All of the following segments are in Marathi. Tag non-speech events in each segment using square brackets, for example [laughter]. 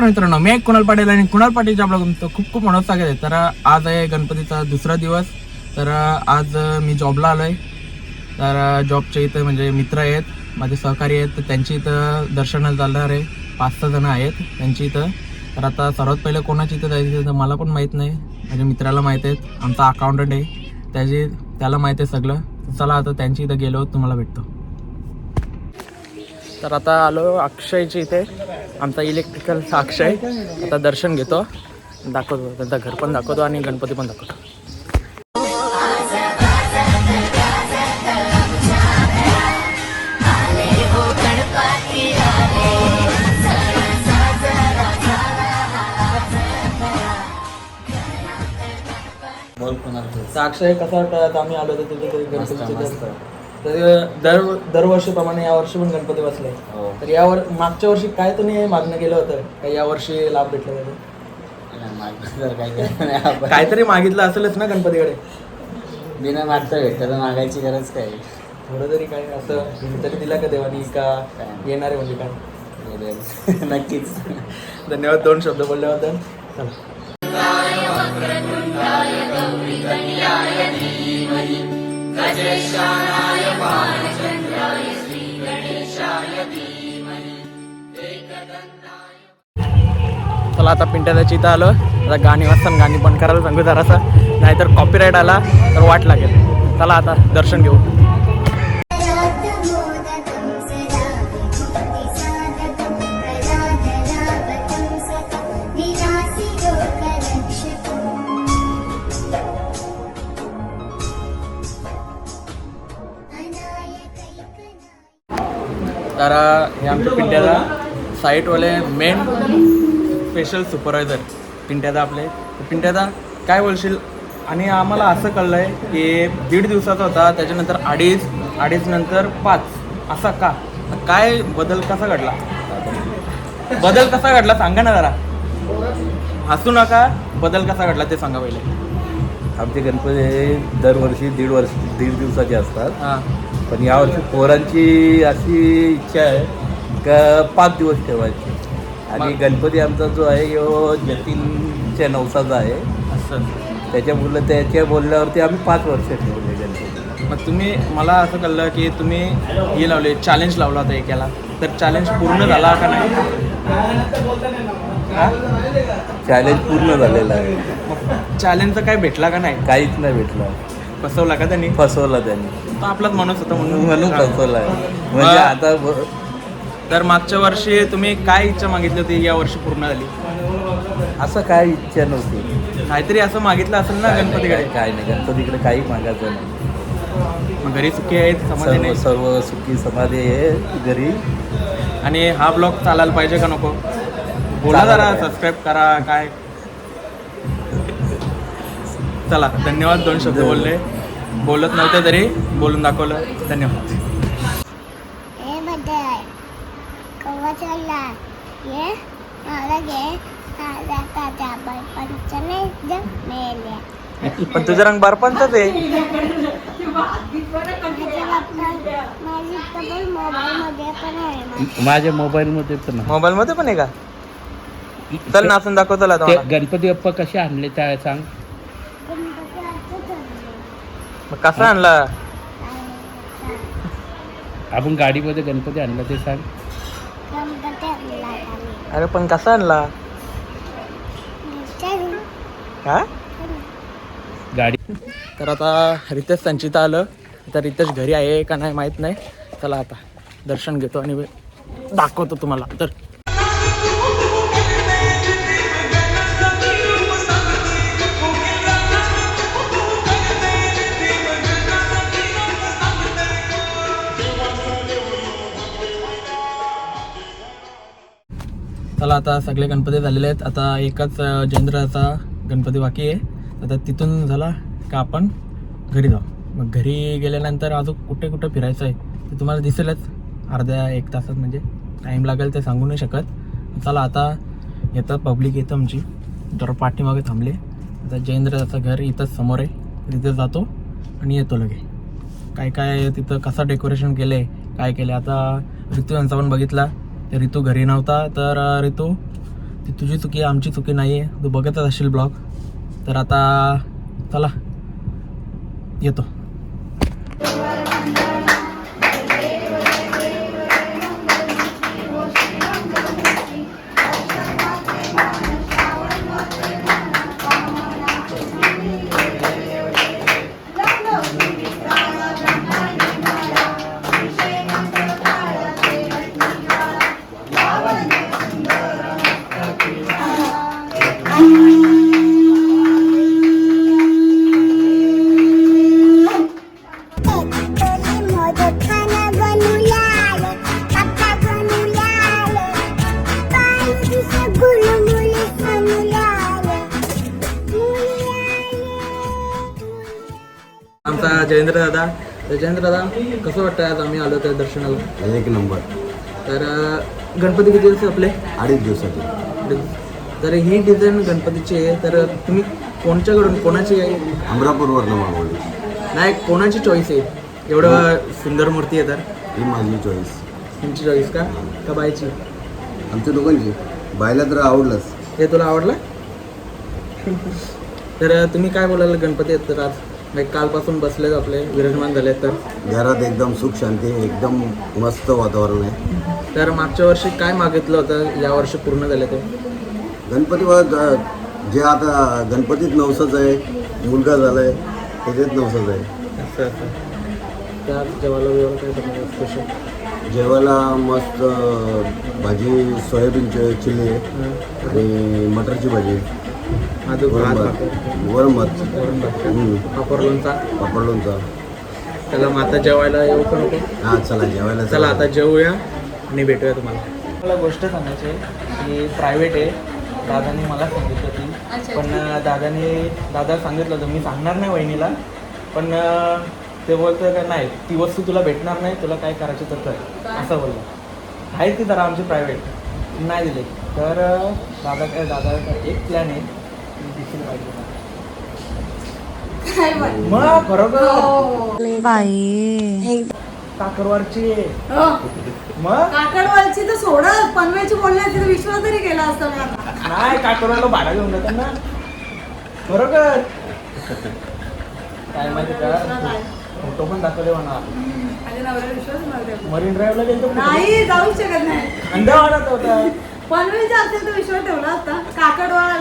नमस्कार मित्रांनो मी एक कुणाल पाटील आणि कुणाल पाटीलच्या ब्लॉग तुमचं खूप खूप मनोज स्वागत आहे. तर आज आहे गणपतीचा दुसरा दिवस. तर आज मी जॉबला आलो आहे तर जॉबच्या इथं म्हणजे मित्र आहेत माझे सहकारी आहेत तर त्यांची इथं दर्शनाला जाणार आहे पाच सहा जणं आहेत त्यांची इथं. तर आता सर्वात पहिले कोणाची इथं जायचं तर मला पण माहीत नाही. माझ्या मित्राला माहीत आहेत आमचा अकाउंटंट आहे. त्याची त्याला माहीत आहे सगळं. चला आता त्यांची इथं गेलो तुम्हाला भेटतो. तर आता आलो अक्षयच्या इथे. आमचा इलेक्ट्रिकल अक्षय. आता दर्शन घेतो. दाखवतो. त्यांचं घर पण दाखवतो आणि गणपती पण दाखवतो. अक्षय कसा वाटतं आम्ही आलो तर मस्त, गणपतीचे. तर दर दरवर्षीप्रमाणे यावर्षी पण गणपती बसले हो. तर यावर मागच्या वर्षी काय तुम्ही मागणं केलं होतं? का यावर्षी लाभ भेटला त्याचा? नाही, मागणं तर काही केलं नाही. आपण. काहीतरी मागितलं असेलच ना गणपतीकडे? बिना मागता भेटतं तर मागायची गरज काय थोडं तरी काय असं तरी दिला का देवानी का येणार आहे म्हणजे काय? गरज. [laughs] नक्कीच. धन्यवाद दोन शब्द बोलल्याबद्दल. चला. चला आता पिंट्याच्या इथं आलो. आता गाणी वाचताना गाणी बंद करायला सांगू जरासं. नाहीतर कॉपीराईट आला तर वाट लागेल. चला आता दर्शन घेऊ. तर हे आमच्या पिंट्याला साईटवाले मेन स्पेशल सुपरवायझर पिंट्याचा आपले. पिंट्याचा काय बोलशील? आणि आम्हाला असं कळलं आहे की दीड दिवसाचा होता त्याच्यानंतर अडीच अडीच नंतर पाच. असा का? काय बदल कसा घडला? बदल कसा घडला? सांगा ना जरा. हसू नका. बदल कसा घडला ते सांगा पहिले. आमचे गणपती हे दरवर्षी दीड वर्ष दीड दिवसाचे असतात. हां. पण यावर्षी पोरांची अशी इच्छा आहे का पाच दिवस ठेवायचे. आणि? गणपती आमचा जो आहे तो जतीनच्या नवसाचा आहे. असं. त्याच्यामुळे त्याच्या बोलल्यावरती आम्ही पाच वर्ष ठेवले गणपती मग तुम्ही मला असं कळलं की तुम्ही हे लावले चॅलेंज लावला होता एकाला. तर चॅलेंज पूर्ण झाला का नाही? चॅलेंज पूर्ण झालेलं आहे. मग चॅलेंजचं काय भेटला का नाही? काहीच नाही भेटलं. फसवला का त्यांनी? फसवला त्यांनी. तो आपलाच माणूस होता म्हणून. म्हणून फसवला आहे. म्हणजे आता तर मागच्या वर्षी तुम्ही काय इच्छा मागितली होती? या वर्षी पूर्ण झाली? असं काय इच्छा नव्हती. काहीतरी असं मागितलं असेल ना गणपतीकडे? काय नाही. गणपतीकडे काही मागायचं नाही. मग घरी सुखी आहेत? समाधानी सर्व आहेत? सर्व सुखी समाधी आहे घरी. आणि हा ब्लॉग चालायला पाहिजे का नको? बोला जरा. सबस्क्राईब करा काय? चला धन्यवाद दोन शब्द बोलले. बोलत नव्हते तरी बोलून दाखवलं. धन्यवाद हे बदल ये पण तुझं रंग बर्फांचाच आहे माझ्या. माझ्या मोबाईलमध्ये पण. मोबाईल मध्ये पण आहे का चल नाचून दाखव चला आता ते मला. गणपती बाप्पा कसे आणले त्या सांग कसा आणला आपण गाडीमध्ये गणपती आणला ते सांग. अरे पण कसा आणला. का गाडी. तर आता रितेश संचिता आलं. आता रितेश घरी आहे का नाही माहीत नाही. चला आता दर्शन घेतो आणि दाखवतो तुम्हाला. तर आता सगळे गणपती झालेले आहेत. आता एकच अं, गणपती बाकी आहे. आता तिथून झाला का आपण घरी जाऊ. मग घरी गेल्यानंतर अजून कुठे कुठे फिरायचं आहे ते तुम्हाला दिसेलच. अर्ध्या एक तासात म्हणजे टाईम लागेल ते सांगू नाही शकत. चला आता येतं पब्लिक येतं आमची. जरा पाठीमागे थांबले. आता जयेंद्राचं घर इथंच समोर आहे. तिथे जातो आणि येतो लगे. काय काय तिथं कसं डेकोरेशन केलं आहे काय केलं आता ऋतू यांचा पण बघितला. तर ऋतू घरी नव्हता तर रितू ऋतू ती तुझी चुकी आहे आमची चुकी नाही आहे तू बघतच असशील ब्लॉग. तर आता चला येतो. जयेंद्र दादा. तर जयेंद्र दादा कसं वाटतं आज आम्ही आलो त्या दर्शनाला? एक नंबर. तर अं, गणपती किती दिवस आपले? अडीच दिवसाची तर ही डिझाईन गणपतीची आहे तर तुम्ही कोणच्याकडून कोणाची आहे? अमरापूरवरनं मागवली. नाही कोणाची चॉईस आहे? एवढं सुंदर मूर्ती आहे तर. ही माझी चॉईस तुमची चॉईस का? का बायची आमच्या दोघांची. बायला तर आवडलंच. हे तुला आवडलं? तर तुम्ही काय बोलाल गणपती आहेत तर आज? Like कालपासून बसलेत आपले विराजमान झालेत तर? घरात एकदम सुख शांती एकदम मस्त वातावरण आहे. तर मागच्या वर्षी काय मागितलं होतं? या वर्षी पूर्ण झालं ते? गणपती ज- आता गणपतीत नवसच आहे मुलगा झालाय त्याच्यात नवसच आहे. असं असं. त्या जेवायला वगैरे काय बनवलं स्पेशल जेवायला मस्त भाजी सोयाबीनची चिल्ली आहे आणि मटरची भाजी अजून वरण भात. वरण भात. वरण भात. हम्म. पापड लोणचा. पापड लोणचा. त्याला मग आता जेवायला येऊ का नको? हा चला जेवायला चला आता जेवूया आणि भेटूया तुम्हाला. मला गोष्ट सांगायची आहे की प्रायव्हेट आहे. दादाने मला सांगितलं ती. पण अं, दादाने दादा सांगितलं होतं मी सांगणार नाही वहिनीला. पण अं, ते बोलतं का नाही ती वस्तू तुला भेटणार नाही तुला काय करायचं तर कर. असं बोललं. आहे ती जरा आमची प्रायव्हेट नाही दिले. तर अं, दादा काय दादा एक प्लॅन आहे. की दिसेल पाहिजे मग बरोबर काकरवारची. आहे. मग? काकडवालची तर सोडा पनवेलची बोलण्याची तर विश्वास तरी केला असता. नाही काकरवारला भाडा घेऊन जातात ना. बरोबर काय माहिती का? फोटो पण दाखवले म्हणा. मरीन ड्राईव्हला गेलो नाही जाऊ शकत नाही. अंदावानात होता. पनवेलचा असेल तर विश्वास ठेवला असता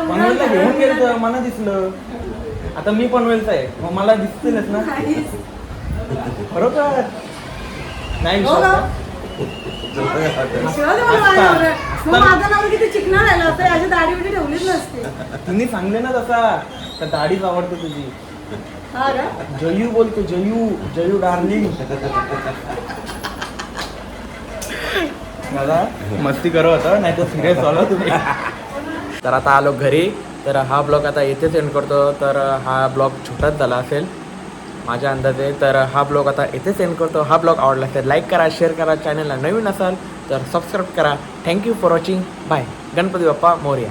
पनवेलला घेऊन गेलो मला दिसलं. आता मी पनवेलचा आहे. मग मला दिसतीलच ना? बरोबर. नाही हो? विश्वास. मग माझा नवरा किती चिकना राहिला असता याची दाढी बिडी ठेवलीच नसते. तुम्ही सांगले ना तसा. तर दाढीच आवडते तुझी. हा का जयू बोलतो जयू. जयू डार्लिंग. दादा मस्ती करू होता नाही तर सिरियस झालो तुम्ही. तर आता आलो घरी. तर हा ब्लॉग आता येथेच एंड करतो. तर हा ब्लॉग छोटाच झाला असेल माझ्या अंदाजे. तर हा ब्लॉग आता येथेच एंड करतो. हा ब्लॉग आवडला असेल लाईक करा शेअर करा चॅनलला नवीन असाल तर सबस्क्राईब करा. Thank you for watching bye Ganpati Bappa Morya.